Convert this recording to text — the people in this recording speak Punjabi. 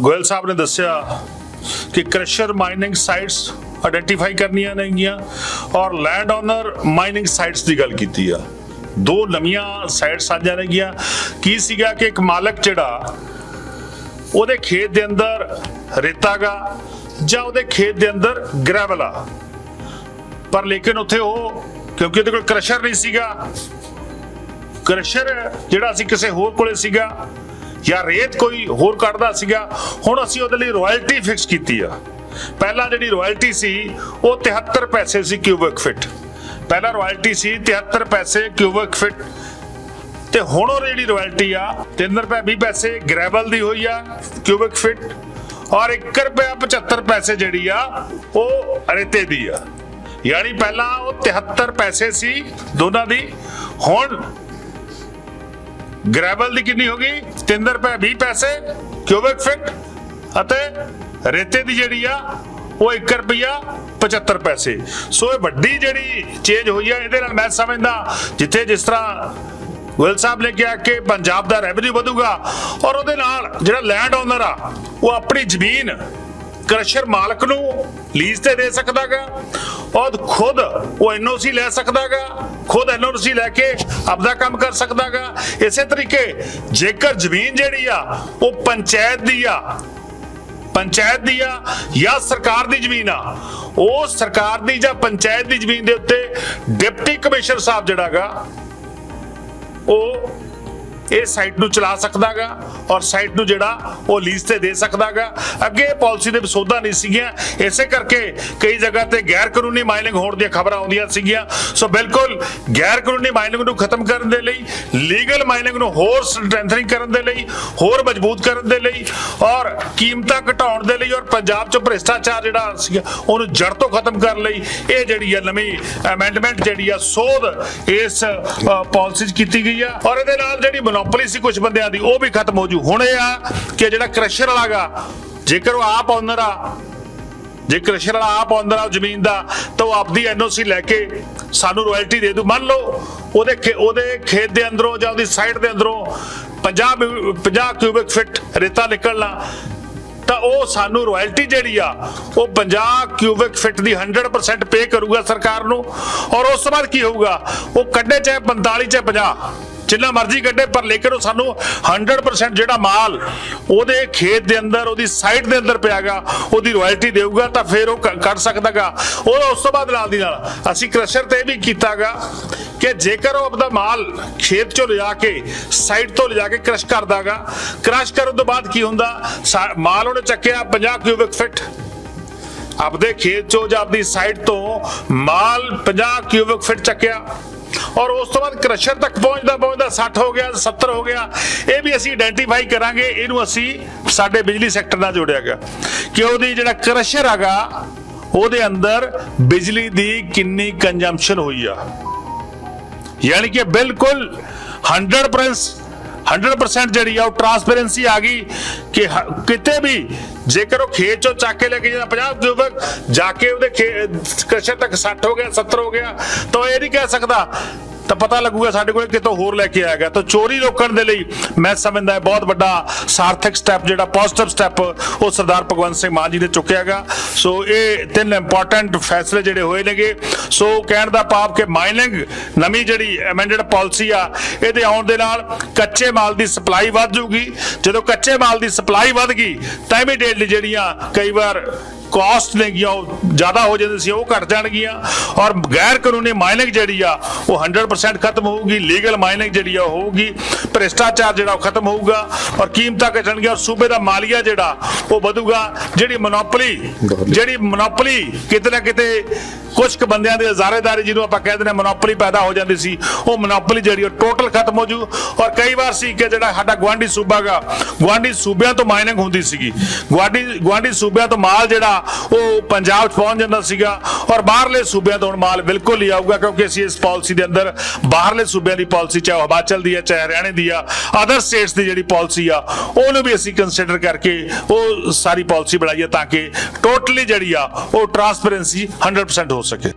ਗੋਇਲ ਸਾਹਿਬ ਨੇ ਦੱਸਿਆ ਕਿ ਕ੍ਰਸ਼ਰ ਮਾਈਨਿੰਗ ਸਾਈਟਸ ਆਇਡੈਂਟੀਫਾਈ ਕਰਨੀਆਂ ਨੇਗੀਆਂ ਔਰ ਲੈਂਡ ਓਨਰ ਮਾਈਨਿੰਗ ਸਾਈਟਸ ਦੀ ਗੱਲ ਕੀਤੀ ਆ। ਦੋ ਨਵੀਆਂ ਸਾਈਟਸ ਸਾਂਝਾ ਨੇਗੀਆਂ। ਕੀ ਸੀਗਾ ਕਿ ਇੱਕ ਮਾਲਕ ਜਿਹੜਾ ਉਹਦੇ ਖੇਤ ਦੇ ਅੰਦਰ ਰੇਤਾਗਾ ਜਾਂ ਉਹਦੇ ਖੇਤ ਦੇ ਅੰਦਰ ਗ੍ਰੈਵਲ ਆ। ਪਰ ਲੇਕਿਨ ਉੱਥੇ ਉਹ, ਕਿਉਂਕਿ ਉਹਦੇ ਕੋਲ ਕ੍ਰਸ਼ਰ ਨਹੀਂ ਸੀਗਾ, ਕ੍ਰਸ਼ਰ ਜਿਹੜਾ ਅਸੀਂ ਕਿਸੇ ਹੋਰ ਕੋਲੇ ਸੀਗਾ। ਜਾਂ ਰੇਤ ਕੋਈ ਹੋਰ ਕੱਢਦਾ ਸੀਗਾ, ਹੁਣ ਅਸੀਂ ਉਹਦੇ ਲਈ ਰਾਇਲਟੀ ਫਿਕਸ ਕੀਤੀ ਆ। ਪਹਿਲਾਂ ਜਿਹੜੀ ਰਾਇਲਟੀ ਸੀ, ਉਹ 73 ਪੈਸੇ ਸੀ ਕਿਊਬਿਕ ਫਿਟ ਪਹਿਲਾਂ ਰਾਇਲਟੀ ਸੀ 73 ਪੈਸੇ ਕਿਊਬਿਕ ਫਿਟ ਤੇ ਹੁਣ ਉਹ ਜਿਹੜੀ ਰਾਇਲਟੀ ਆ 3 ਰੁਪਏ 20 ਪੈਸੇ ਗ੍ਰੈਵਲ ਦੀ ਹੋਈ ਆ ਕਿਊਬਿਕ ਫਿਟ ਔਰ 1 ਰੁਪਿਆ 75 ਪੈਸੇ ਜਿਹੜੀ ਆ, ਉਹ ਰੇਤੇ ਦੀ ਆ। ਯਾਨੀ ਪਹਿਲਾਂ ਉਹ 73 ਪੈਸੇ ਸੀ ਦੋਨਾਂ ਦੀ, ਹੁਣ ਗ੍ਰੈਵਲ ਦੀ ਕਿੰਨੀ ਹੋ ਗਈ? 3 ਰੁਪਏ 20 ਪੈਸੇ ਕਿਊਬਿਕ ਫਿਟ ਅਤੇ ਰੇਤੇ ਦੀ ਜਿਹੜੀ ਆ, ਉਹ 1 ਰੁਪਿਆ 75 ਪੈਸੇ। ਸੋ ਇਹ ਵੱਡੀ ਜਿਹੜੀ ਚੇਂਜ ਹੋਈ ਆ, ਇਹਦੇ ਨਾਲ ਮੈਂ ਸਮਝਦਾ, ਜਿੱਥੇ ਜਿਸ ਤਰ੍ਹਾਂ ਗੋਇਲ ਸਾਹਿਬ ਨੇ ਕਿਹਾ ਕਿ ਪੰਜਾਬ ਦਾ ਰੈਵਨਿਊ ਵਧੂਗਾ ਔਰ ਉਹਦੇ ਨਾਲ ਜਿਹੜਾ ਲੈਂਡ ਓਨਰ ਆ, ਉਹ ਆਪਣੀ ਜ਼ਮੀਨ ਕ੍ਰਸ਼ਰ ਮਾਲਕ ਨੂੰ ਲੀਜ਼ ਤੇ ਦੇ ਸਕਦਾਗਾ, ਔਰ ਖੁਦ ਉਹ ਐਨਓਸੀ ਲੈ ਸਕਦਾਗਾ, ਖੁਦ ਐਨਓਸੀ ਲੈ ਕੇ ਆਪਦਾ ਕੰਮ ਕਰ ਸਕਦਾਗਾ। ਇਸੇ ਤਰੀਕੇ ਜੇਕਰ ਜ਼ਮੀਨ ਜਿਹੜੀ ਆ, ਉਹ ਪੰਚਾਇਤ ਦੀ ਆ, ਪੰਚਾਇਤ ਦੀ ਆ ਜਾਂ ਸਰਕਾਰ ਦੀ ਜ਼ਮੀਨ ਆ, ਉਹ ਸਰਕਾਰ ਦੀ ਜਾਂ ਪੰਚਾਇਤ ਦੀ ਜ਼ਮੀਨ ਦੇ ਉੱਤੇ ਡਿਪਟੀ ਕਮਿਸ਼ਨਰ ਸਾਹਿਬ ਜਿਹੜਾਗਾ ਉਹ ਇਹ ਸਾਈਟ ਨੂੰ ਚਲਾ ਸਕਦਾਗਾ ਔਰ ਸਾਈਟ ਨੂੰ ਜਿਹੜਾ ਉਹ ਲੀਜ਼ ਤੇ ਦੇ ਸਕਦਾਗਾ। ਅੱਗੇ ਇਹ ਪਾਲਿਸੀ ਦੇ ਵਿਸੋਧਾ ਨਹੀਂ ਸੀਗੀਆਂ। ਇਸੇ ਕਰਕੇ ਕਈ ਜਗ੍ਹਾ ਤੇ ਗੈਰ ਕਾਨੂੰਨੀ ਮਾਈਨਿੰਗ ਹੋਣ ਦੀਆਂ ਖਬਰਾਂ ਆਉਂਦੀਆਂ ਸੀਗੀਆਂ। ਸੋ ਬਿਲਕੁਲ ਗੈਰ ਕਾਨੂੰਨੀ ਮਾਈਨਿੰਗ ਨੂੰ ਖਤਮ ਕਰਨ ਦੇ ਲਈ ਲੀਗਲ ਮਾਈਨਿੰਗ ਨੂੰ ਹੋਰ ਸਟਰੈਂਥਨਿੰਗ ਕਰਨ ਦੇ ਲਈ, ਹੋਰ ਮਜ਼ਬੂਤ ਕਰਨ ਦੇ ਲਈ ਔਰ ਕੀਮਤਾਂ ਘਟਾਉਣ ਦੇ ਲਈ ਔਰ ਪੰਜਾਬ 'ਚ ਭ੍ਰਿਸ਼ਟਾਚਾਰ ਜਿਹੜਾ ਸੀਗਾ, ਉਹਨੂੰ ਜੜ ਤੋਂ ਖਤਮ ਕਰਨ ਲਈ ਇਹ ਜਿਹੜੀ ਆ ਨਵੀਂ ਅਮੈਂਡਮੈਂਟ ਜਿਹੜੀ ਆ ਸੋਧ ਇਸ ਪਾਲਿਸੀ 'ਚ ਕੀਤੀ ਗਈ ਆ। ਔਰ ਇਹਦੇ ਨਾਲ ਜਿਹੜੀ ਮੋਨੋਪੋਲੀ ਸੀ ਕੁਝ ਬੰਦਿਆਂ ਦੀ, ਉਹ ਵੀ ਖਤਮ ਹੋ ਜੂ। ਹੁਣ ਇਹ ਆ ਕਿ ਜਿਹੜਾ ਕ੍ਰਸ਼ਰ ਵਾਲਾਗਾ, ਜੇਕਰ ਉਹ ਆਪ ਓਨਰ ਆ, ਜੇ ਕ੍ਰਸ਼ਰ ਵਾਲਾ ਆਪ ਓਨਰ ਆ ਜ਼ਮੀਨ ਦਾ, ਤਾਂ ਉਹ ਆਪਦੀ ਐਨਓਸੀ ਲੈ ਕੇ ਸਾਨੂੰ ਰਾਇਲਟੀ ਦੇ ਦੂ। ਮੰਨ ਲਓ, ਉਹਦੇ ਉਹਦੇ ਖੇਤ ਦੇ ਅੰਦਰੋਂ ਜਾਂ ਉਹਦੀ ਸਾਈਡ ਦੇ ਅੰਦਰੋਂ 50 50 ਕਿਊਬਿਕ ਫਿਟ ਰੇਤਾ ਨਿਕਲਣਾ, ਤਾਂ ਉਹ ਸਾਨੂੰ ਰਾਇਲਟੀ ਜਿਹੜੀ ਆ, ਉਹ 50 ਕਿਊਬਿਕ ਫਿਟ ਦੀ 100% ਪੇ ਕਰੂਗਾ ਸਰਕਾਰ ਨੂੰ। ਔਰ ਉਸ ਤੋਂ ਬਾਅਦ ਕੀ ਹੋਊਗਾ? ਉਹ ਕੱਢੇ ਚਾਹੇ 45 ਚਾਹੇ 50 ਜਿੰਨਾ ਮਰਜ਼ੀ ਕੱਢੇ, ਪਰ ਲੇਕਿਨ ਉਹ ਸਾਨੂੰ 100% ਜਿਹੜਾ ਮਾਲ ਉਹਦੇ ਖੇਤ ਦੇ ਅੰਦਰ, ਉਹਦੀ ਸਾਈਟ ਦੇ ਅੰਦਰ ਪਿਆਗਾ, ਉਹਦੀ ਰਾਇਲਟੀ ਦੇਊਗਾ, ਤਾਂ ਫਿਰ ਉਹ ਕ- ਸਕਦਾਗਾ। ਉਹ ਉਸ ਤੋਂ ਬਾਅਦ ਨਾਲ ਦੀ ਨਾਲ ਅਸੀਂ ਕ੍ਰਸ਼ਰ ਤੇ ਵੀ ਕੀਤਾਗਾ ਕਿ ਜੇਕਰ ਉਹ ਆਪਦਾ ਮਾਲ ਖੇਤ ਚੋਂ ਲਿਜਾ ਕੇ ਸਾਈਟ ਤੋਂ ਲਿਜਾ ਕੇ ਕ੍ਰਸ਼ ਕਰਦਾਗਾ ਕ੍ਰਸ਼ ਕਰਨ ਤੋਂ ਬਾਅਦ ਕੀ ਹੁੰਦਾ? ਮਾਲ ਉਹਨੇ ਚੱਕਿਆ 50 ਕਿਊਬਿਕ ਫਿਟ ਆਪਦੇ ਖੇਤ ਚੋਂ ਜਾਂ ਆਪਦੀ ਸਾਈਟ ਤੋਂ ਮਾਲ 50 ਕਿਊਬਿਕ ਫਿਟ ਚੱਕਿਆ। ਔਰ ਉਸ ਤੋਂ ਬਾਅਦ ਕ੍ਰਸ਼ਰ ਤੱਕ ਪਹੁੰਚਦਾ ਪਹੁੰਚਦਾ 60 ਹੋ ਗਿਆ 70 ਹੋ ਗਿਆ। ਇਹ ਵੀ ਅਸੀਂ ਆਇਡੈਂਟੀਫਾਈ ਕਰਾਂਗੇ, ਇਹਨੂੰ ਅਸੀਂ ਸਾਡੇ ਬਿਜਲੀ ਸੈਕਟਰ ਨਾਲ ਜੋੜਿਆ ਗਿਆ। ਕਿ ਉਹਦੀ ਜਿਹੜਾ ਕ੍ਰਸ਼ਰ ਹੈਗਾ, ਉਹਦੇ ਅੰਦਰ ਬਿਜਲੀ ਦੀ ਕਿੰਨੀ ਕੰਜੰਪਸ਼ਨ ਹੋਈ ਆ। ਯਾਨੀ ਕਿ ਬਿਲਕੁਲ 100% 100% ਜਿਹੜੀ ਆ ਉਹ ਟਰਾਂਸਪੇਰੈਂਸੀ ਆ ਗਈ ਕਿ ਕਿਤੇ ਵੀ ਜੇਕਰ ਉਹ ਖੇਤ ਚੋਂ ਚੱਕ ਕੇ ਲੈ ਕੇ ਜਾਂਦਾ 50 ਕਿਊਬਿਕ ਜਾ ਕੇ ਉਹਦੇ ਕ੍ਰਸ਼ਰ ਤੱਕ 60 ਹੋ ਗਿਆ 70 ਹੋ ਗਿਆ, ਤਾਂ ਉਹ ਇਹ ਨਹੀਂ ਕਹਿ ਸਕਦਾ ਤਾਂ ਪਤਾ ਲੱਗੂਗਾ ਸਾਡੇ ਕੋਲ ਕਿਤੋਂ ਹੋਰ ਲੈ ਕੇ ਆਏਗਾ ਤਾਂ ਚੋਰੀ ਰੋਕਣ ਦੇ ਲਈ ਮੈਂ ਸਮਝਦਾ ਹੈ ਬਹੁਤ ਵੱਡਾ ਸਾਰਥਕ ਸਟੈਪ ਜਿਹੜਾ ਪੋਜ਼ਿਟਿਵ ਸਟੈਪ ਉਹ ਸਰਦਾਰ ਭਗਵੰਤ ਸਿੰਘ ਮਾਨ ਜੀ ਨੇ ਚੁੱਕਿਆਗਾ ਸੋ ਇਹ ਤਿੰਨ ਇੰਪੋਰਟੈਂਟ ਫੈਸਲੇ ਜਿਹੜੇ ਹੋਏ ਨੇਗੇ। ਸੋ ਕਹਿਣ ਦਾ ਭਾਵ ਕਿ ਮਾਈਨਿੰਗ ਨਵੀਂ ਜਿਹੜੀ ਅਮੈਂਡਡ ਪਾਲਿਸੀ ਆ, ਇਹਦੇ ਆਉਣ ਦੇ ਨਾਲ ਕੱਚੇ ਮਾਲ ਦੀ ਸਪਲਾਈ ਵੱਧ ਜੂਗੀ ਜਦੋਂ ਕੱਚੇ ਮਾਲ ਦੀ ਸਪਲਾਈ ਵੱਧ ਗਈ, ਤਾਂ ਇਮੀਡੀਏਟਲੀ ਜਿਹੜੀਆਂ ਕਈ ਵਾਰ ਕਾਸਟ ਨੇਗੀਆਂ ਉਹ ਜ਼ਿਆਦਾ ਹੋ ਜਾਂਦੀ ਸੀ, ਉਹ ਘਟ ਜਾਣਗੀਆਂ। ਔਰ ਗੈਰ ਕਾਨੂੰਨੀ ਮਾਈਨਿੰਗ ਜਿਹੜੀ ਆ, ਉਹ 100% ਖਤਮ ਹੋਊਗੀ ਲੀਗਲ ਮਾਈਨਿੰਗ ਜਿਹੜੀ ਆ ਹੋਊਗੀ। ਭ੍ਰਿਸ਼ਟਾਚਾਰ ਜਿਹੜਾ ਉਹ ਖਤਮ ਹੋਊਗਾ ਔਰ ਕੀਮਤਾਂ ਘਟਣਗੀਆਂ ਔਰ ਸੂਬੇ ਦਾ ਮਾਲੀਆ ਜਿਹੜਾ ਉਹ ਵਧੂਗਾ ਜਿਹੜੀ ਮੋਨੋਪੋਲੀ ਜਿਹੜੀ ਮੋਨੋਪੋਲੀ ਕਿਤੇ ਨਾ ਕਿਤੇ ਕੁਝ ਕੁ ਬੰਦਿਆਂ ਦੀ ਹਜ਼ਾਰੇਦਾਰੀ ਜਿਹਨੂੰ ਆਪਾਂ ਕਹਿੰਦੇ ਨੇ ਮੋਨੋਪੋਲੀ ਪੈਦਾ ਹੋ ਜਾਂਦੀ ਸੀ ਉਹ ਮੋਨੋਪੋਲੀ ਜਿਹੜੀ ਉਹ ਟੋਟਲ ਖਤਮ ਹੋ ਜੂ ਔਰ ਕਈ ਵਾਰ ਸੀ ਕਿ ਜਿਹੜਾ ਸਾਡਾ ਗਵਾਂਢੀ ਸੂਬਾਗਾ ਗਵਾਂਢੀ ਸੂਬਿਆਂ ਤੋਂ ਮਾਈਨਿੰਗ ਹੁੰਦੀ ਸੀਗੀ। ਗਵਾਂਢੀ ਗਵਾਂਢੀ ਸੂਬਿਆਂ ਤੋਂ ਮਾਲ ਜਿਹੜਾ ਉਹ ਪੰਜਾਬ 'ਚ ਪਹੁੰਚ ਜਾਂਦਾ ਸੀਗਾ ਔਰ ਬਾਹਰਲੇ ਸੂਬਿਆਂ ਤੋਂ ਹੁਣ ਮਾਲ ਬਿਲਕੁਲ ਹੀ ਆਊਗਾ ਕਿਉਂਕਿ ਅਸੀਂ ਇਸ ਪਾਲਿਸੀ ਦੇ ਅੰਦਰ ਬਾਹਰਲੇ ਸੂਬਿਆਂ ਦੀ ਪਾਲਿਸੀ ਚਾਹੇ ਹਿਮਾਚਲ ਦੀ ਹੈ ਚਾਹੇ ਹਰਿਆਣੇ ਦੀ ਆ ਅਦਰ ਸਟੇਟਸ ਦੀ ਜਿਹੜੀ ਪਾਲਿਸੀ ਆ, ਉਹਨੂੰ ਵੀ ਅਸੀਂ ਕੰਸੀਡਰ ਕਰਕੇ ਉਹ ਸਾਰੀ ਪਾਲਿਸੀ ਬਣਾਈ ਹੈ ਤਾਂ ਕਿ ਟੋਟਲੀ ਜਿਹੜੀ ਆ, ਉਹ ਟਰਾਂਸਪੇਰੈਂਸੀ 100% ਹੋ ਸਕੇ।